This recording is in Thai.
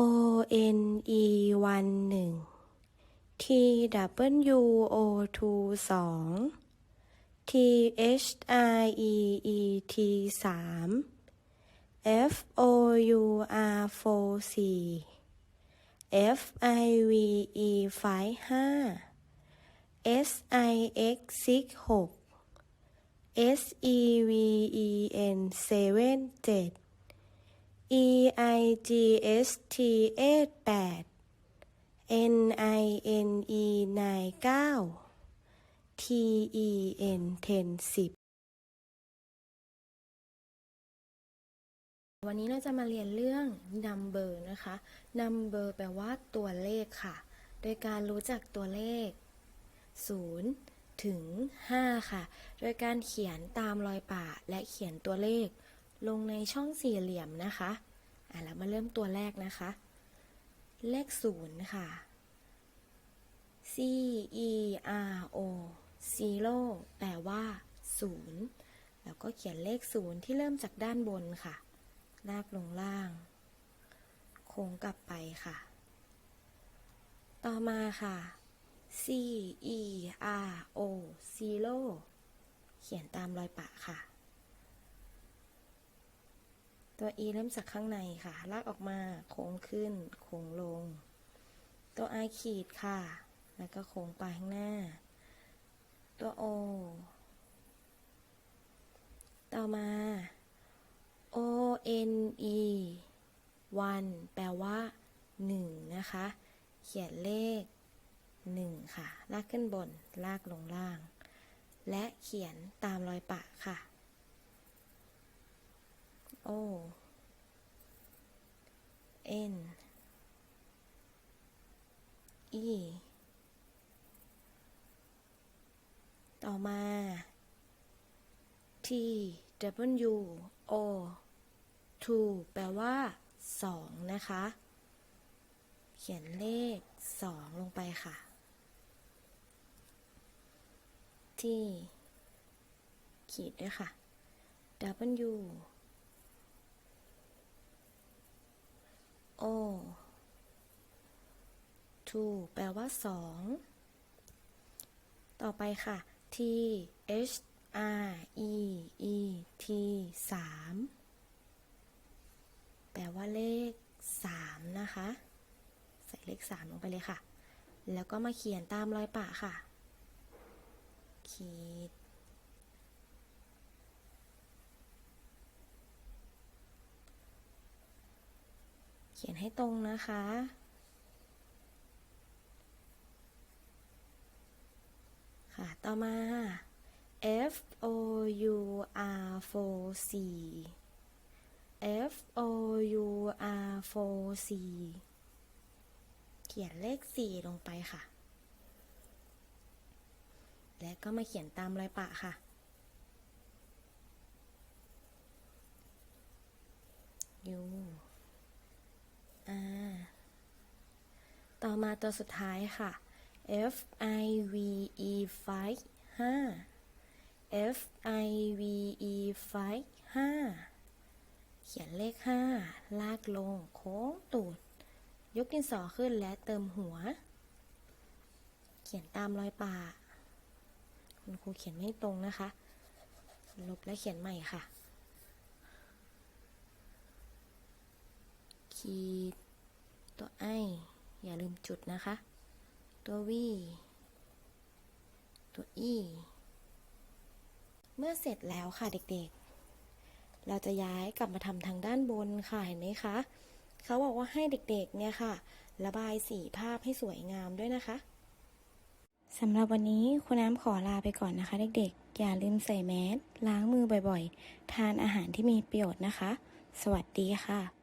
O N E วันหนึ่ง T W O 2สอง T H I E E T สาม F O U R 4สี่ F I V E ไฟห้า S I X 6หก S E V E N เซเว่นเจ็ด E I G S T 8 8 N I N E 9 9 T E N 10 10วันนี้เราจะมาเรียนเรื่อง number นะคะ number แปลว่าตัวเลขค่ะ โดยการรู้จักตัวเลข 0 ถึง 5 ค่ะ โดยการเขียนตามรอยป่าและเขียนตัวเลข ลงในช่องสี่เหลี่ยมนะคะอะแล้วมาเริ่มตัวแรกนะคะ เลขศูนย์ค่ะ C E R O zero แปลว่าศูนย์แล้วก็เขียนเลขศูนย์ที่เริ่มจากด้านบนค่ะ ลากลงล่าง โค้งกลับไปค่ะ ต่อมาค่ะ C E R O zero เขียนตามรอยปะค่ะ ตัว e เริ่มจากข้างในค่ะ ลากออกมาโค้งขึ้น โค้งลง ตัว i ขีดค่ะ แล้วก็โค้งไปข้างหน้า ตัว o ต่อมา o n e วันแปลว่า 1 นะคะ เขียนเลข 1 ค่ะ ลากขึ้นบน ลากลงล่าง และเขียนตามรอยปะค่ะ O N E ต่อมา T W O 2แปลว่า 2 นะคะ เขียนเลข 2 ลงไปค่ะ T ขีดด้วยค่ะ W O 2แปลว่า2ต่อไปค่ะ T H R E E T 3แปลว่าเลข3นะคะ ใส่เลข3ลงไปเลยค่ะ แล้วก็มาเขียนตามรอยปะค่ะ ขีด ขียนให้ตรงนะคะ ค่ะ ต่อมา F O U R 4 C F O U R 4 C เขียนเลข 4 ลงไปค่ะ และก็มาเขียนตามรอยปะค่ะ U R ต่อ มาตัวสุดท้ายค่ะ F I V E 5 5 F I V E 5 5เขียนเลข 5 ลากลง โค้งตูด ยกดินสอขึ้นและเติมหัว เขียนตามรอยปากคุณครูเขียนไม่ตรงนะคะ ลบและเขียนใหม่ค่ะ ขีดตัวไอ อย่าลืมจุดนะคะ ตัว V ตัว E เมื่อเสร็จแล้วค่ะเด็กๆ เราจะย้ายกลับมาทำทางด้านบนค่ะเห็นไหมคะ เขาบอกว่าให้เด็กๆเนี่ยค่ะ ระบายสีภาพให้สวยงามด้วยนะคะสำหรับวันนี้คุณน้ำขอลาไปก่อนนะคะ เด็กๆ อย่าลืมใส่แมสล้างมือบ่อยๆ ทานอาหารที่มีประโยชน์นะคะ สวัสดีค่ะ